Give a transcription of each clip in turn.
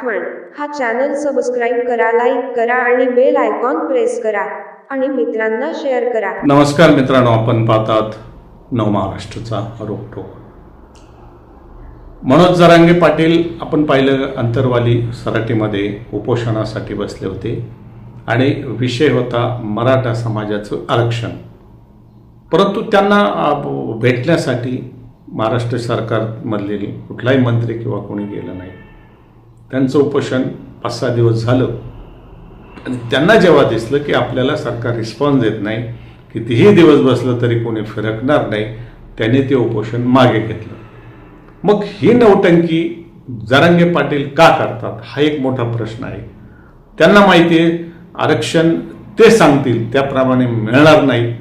आठवण हा channel subscribe करा लाईक करा आणि बेल आयकॉन प्रेस करा आणि मित्रांना शेअर करा. नमस्कार मित्रांनो आपण पाहतात नव महाराष्ट्रचा रोखोक मनोज जरांगे पाटील आपण पाहिलं अंतरवाली सराटीमध्ये उपोषणासाठी बसले होते आणि विषय होता मराठा समाजाचं आरक्षण. परंतु त्यांना भेटण्यासाठी महाराष्ट्र सरकारमधले कुठलाही मंत्री किंवा कोणी गेलं नाही. त्यांचं उपोषण पाच सहा दिवस झालं. आणि त्यांना जेव्हा दिसलं की आपल्याला सरकार रिस्पॉन्स देत नाही कितीही दिवस बसलं तरी कोणी फिरकणार नाही त्याने ते उपोषण मागे घेतलं. मग ही नौटंकी जरांगे पाटील का करतात? हा एक मोठा प्रश्न आहे. त्यांना माहिती आहे आरक्षण ते सांगतील त्याप्रमाणे मिळणार नाही.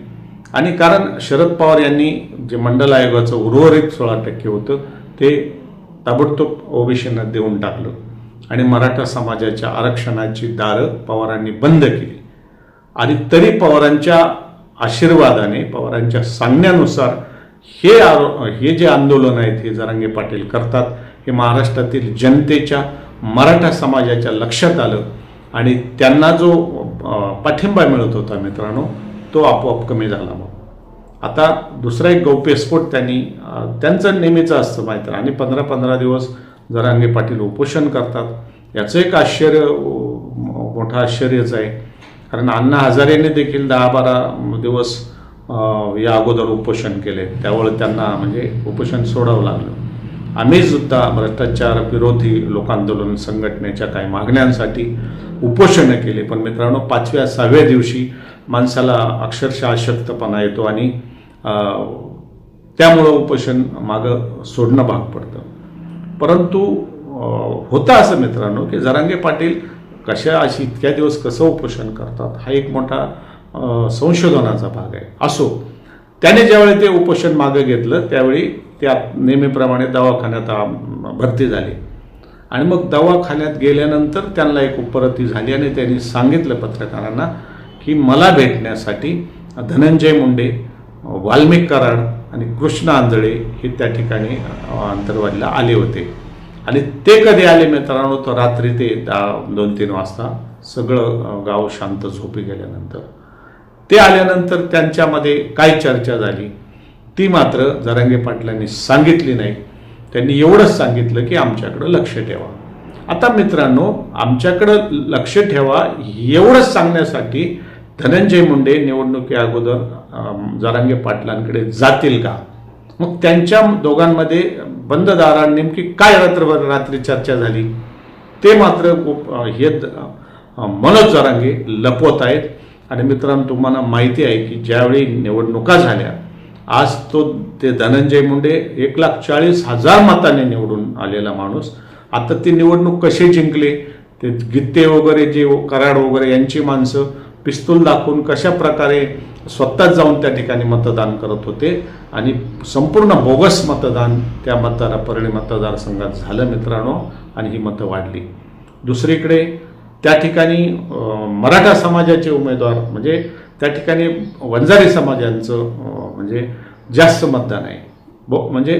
आणि कारण शरद पवार यांनी जे मंडल आयोगाचं उर्वरित सोळा टक्के होतं ते ताबडतोब ओबीसींना देऊन टाकलं. आणि मराठा समाजाच्या आरक्षणाची दारं पवारांनी बंद केली. आणि तरी पवारांच्या आशीर्वादाने पवारांच्या सांगण्यानुसार हे आरो हे जे आंदोलन आहेत हे जरांगे पाटील करतात हे महाराष्ट्रातील जनतेच्या मराठा समाजाच्या लक्षात आलं आणि त्यांना जो पाठिंबा मिळत होता मित्रांनो तो आपोआप कमी झाला मग. आता दुसरा एक गौप्यस्फोट त्यांनी त्यांचं नेहमीचं असतं माहिती आणि पंधरा पंधरा दिवस जरांगे पाटील उपोषण करतात. याचं एक आश्चर्य मोठं आश्चर्यच आहे. कारण अण्णा हजारेने देखील दहा बारा दिवस या अगोदर उपोषण केले. त्यावेळी त्यांना म्हणजे उपोषण सोडावं लागलं. आम्ही सुद्धा भ्रष्टाचार विरोधी लोकांदोलन संघटनेच्या काही मागण्यांसाठी उपोषणं केली. पण मित्रांनो पाचव्या सहाव्या दिवशी माणसाला अक्षरशः अशक्तपणा येतो आणि त्यामुळं उपोषण मागं सोडणं भाग पडतं. परंतु होता होतं असं मित्रांनो की जरांगे पाटील कशा अशी इतक्या दिवस कसं उपोषण करतात हा एक मोठा संशोधनाचा भाग आहे. असो त्याने ज्यावेळी ते उपोषण मागं घेतलं त्यावेळी त्या नेहमीप्रमाणे दवाखान्यात भरती झाली. आणि मग दवाखान्यात गेल्यानंतर त्यांना एक उपरती झाली आणि त्यांनी सांगितलं पत्रकारांना की मला भेटण्यासाठी धनंजय मुंडे वाल्मिक कराड आणि कृष्ण आंधळे हे त्या ठिकाणी अ, अंतरवालीला आले होते. आणि ते कधी आले मित्रांनो? तर रात्री ते दहा दोन तीन वाजता सगळं गाव शांत झोपी गेल्यानंतर. ते आल्यानंतर त्यांच्यामध्ये काय चर्चा झाली. ती मात्र जरांगे पाटलांनी सांगितली नाही. त्यांनी एवढंच सांगितलं की आमच्याकडं लक्ष ठेवा. आता मित्रांनो आमच्याकडं लक्ष ठेवा एवढंच सांगण्यासाठी धनंजय मुंडे निवडणुकी अगोदर जरांगे पाटलांकडे जातील का? मग त्यांच्या दोघांमध्ये बंद दारात नेमकी काय रात्रभर रात्री चर्चा झाली? ते मात्र खूप हे मनोज जरांगे लपवत आहेत. आणि मित्रांनो तुम्हाला माहिती आहे की ज्यावेळी निवडणुका झाल्या आज तो ते धनंजय मुंडे एक लाख चाळीस हजार मताने निवडून आलेला माणूस. आता ती निवडणूक कशी जिंकले? ते गित्ते वगैरे जे कराड वगैरे यांची माणसं पिस्तूल दाखवून कशा प्रकारे स्वतःच जाऊन त्या ठिकाणी मतदान करत होते आणि संपूर्ण बोगस मतदान त्या मतदारा परळी मतदारसंघात झालं मित्रांनो आणि ही मतं वाढली. दुसरीकडे त्या ठिकाणी मराठा समाजाचे उमेदवार म्हणजे त्या ठिकाणी वंजारी समाजांचं म्हणजे जास्त मतदान आहे. बो म्हणजे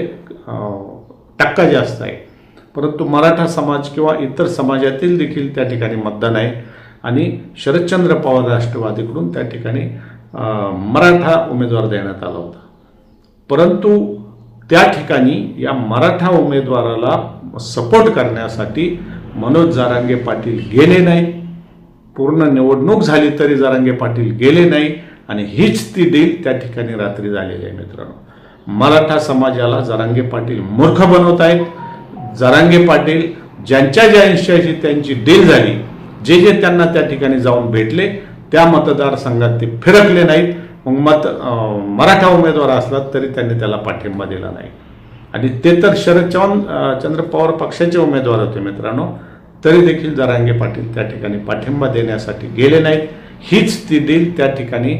टक्का जास्त आहे. परंतु मराठा समाज किंवा इतर समाजातील देखील त्या ठिकाणी मतदान आहे. आणि शरदचंद्र पवार राष्ट्रवादीकडून त्या ठिकाणी मराठा उमेदवार देण्यात आला होता. परंतु त्या ठिकाणी या मराठा उमेदवाराला सपोर्ट करण्यासाठी मनोज जारांगे पाटील गेले नाही. पूर्ण निवडणूक झाली तरी जारांगे पाटील गेले नाही आणि हीच ती डील त्या ठिकाणी रात्री झालेली आहे मित्रांनो. मराठा समाजाला जारांगे पाटील मूर्ख बनवत आहेत जारांगे पाटील ज्यांच्या ज्यांच्याशी त्यांची डील झाली जे जे त्यांना त्या ठिकाणी जाऊन भेटले त्या मतदारसंघात ते फिरकले नाहीत. मग मत मराठा उमेदवार असला तरी त्यांनी त्याला पाठिंबा दिला नाही. आणि ते तर शरद चव्हाण चंद्र पवार पक्षाचे उमेदवार होते मित्रांनो. तरी देखील जरांगे पाटील त्या ठिकाणी पाठिंबा देण्यासाठी गेले नाहीत. हीच ती डील त्या ठिकाणी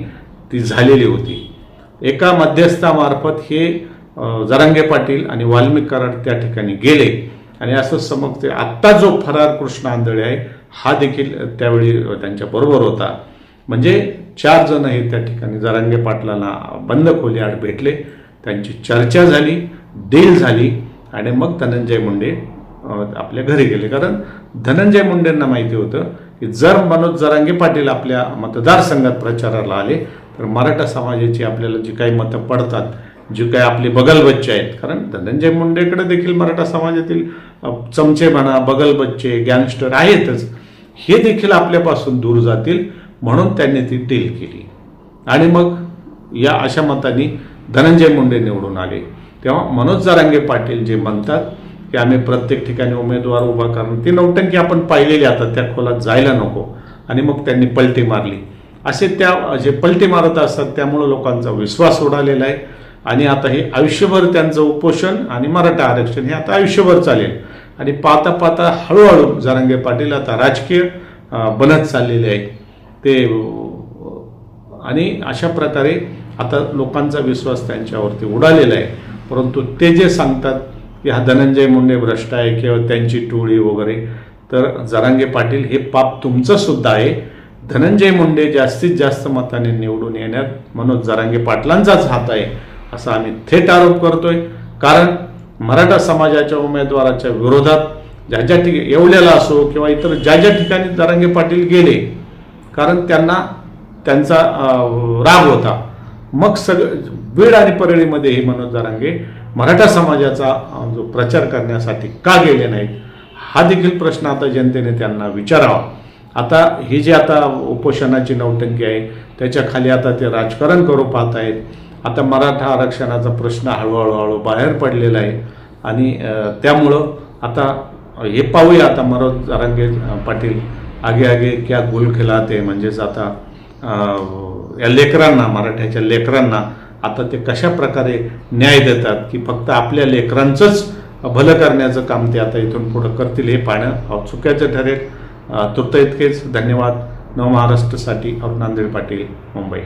ती झालेली होती. एका मध्यस्थामार्फत हे जरांगे पाटील आणि वाल्मिक कराड त्या ठिकाणी गेले. आणि असं समजते आत्ता जो फरार कृष्ण आंधळे आहे हा देखील त्यावेळी त्यांच्याबरोबर होता. म्हणजे चार जण हे त्या ठिकाणी जरांगे पाटलाला बंद खोली आड भेटले. त्यांची चर्चा झाली डील झाली आणि मग धनंजय मुंडे आपल्या घरी गेले. कारण धनंजय मुंडेंना माहिती होतं की जर मनोज जरांगे पाटील आपल्या मतदारसंघात प्रचाराला आले तर मराठा समाजाची आपल्याला जी काही मतं पडतात जी काही आपली बगलबच्चे आहेत कारण धनंजय मुंडेकडे देखील मराठा समाजातील चमचे म्हणा बगलबच्चे गँगस्टर आहेतच. हे देखील आपल्यापासून दूर जातील म्हणून त्यांनी ती डील केली. आणि मग या अशा मतांनी धनंजय मुंडे निवडून आले. तेव्हा मनोज जारांगे पाटील जे म्हणतात की आम्ही प्रत्येक ठिकाणी उमेदवार उभा करणं ती नौटंकी आपण पाहिलेली आता त्या खोलात जायला नको. आणि मग त्यांनी पलटी मारली. असे त्या जे पलटी मारत असतात त्यामुळं लोकांचा विश्वास उडालेला आहे. आणि आता हे आयुष्यभर त्यांचं उपोषण आणि मराठा आरक्षण हे आता आयुष्यभर चालेल. आणि पाहता पाहता हळूहळू जारंगे पाटील आता राजकीय बनत चाललेले आहे ते आणि अशा प्रकारे आता लोकांचा विश्वास त्यांच्यावरती उडालेला आहे. परंतु ते जे सांगतात की हा धनंजय मुंडे भ्रष्ट आहे किंवा त्यांची टोळी वगैरे तर जरांगे पाटील हे पाप तुमचंसुद्धा आहे. धनंजय मुंडे जास्तीत जास्त मताने निवडून येण्यात मनोज जरांगे पाटलांचाच हात आहे असा आम्ही थेट आरोप करतोय. कारण मराठा समाजाच्या उमेदवाराच्या विरोधात ज्या ज्या ठिकाणी येवल्याला असो किंवा इतर ज्या ज्या ठिकाणी जरांगे पाटील गेले कारण त्यांना त्यांचा राग होता. मग सगळं बीड आणि परळीमध्ये हे मनोज जरांगे मराठा समाजाचा जो प्रचार करण्यासाठी का गेले नाहीत हा देखील प्रश्न आता जनतेने त्यांना विचारावा. आता ही जी आता उपोषणाची नौटंकी आहे त्याच्याखाली आता ते राजकारण करू पाहत आहेत आता मराठा आरक्षणाचा प्रश्न हळूहळू हळू बाहेर पडलेला आहे. आणि त्यामुळं आता हे पाहूया आता मनोज जारांगे पाटील आगे आगे क्या गोल खिलाते म्हणजेच आता या लेकरांना मराठ्याच्या लेकरांना आता ते कशा प्रकारे न्याय देतात की फक्त आपल्या लेकरांचंच भलं करण्याचं काम ते आता इथून पुढं करतील हे पाहणं चुक्याचं ठरेल. तुर्त इतकेच. धन्यवाद. नवमहाराष्ट्रसाठी अरुण नांदेड पाटील मुंबई.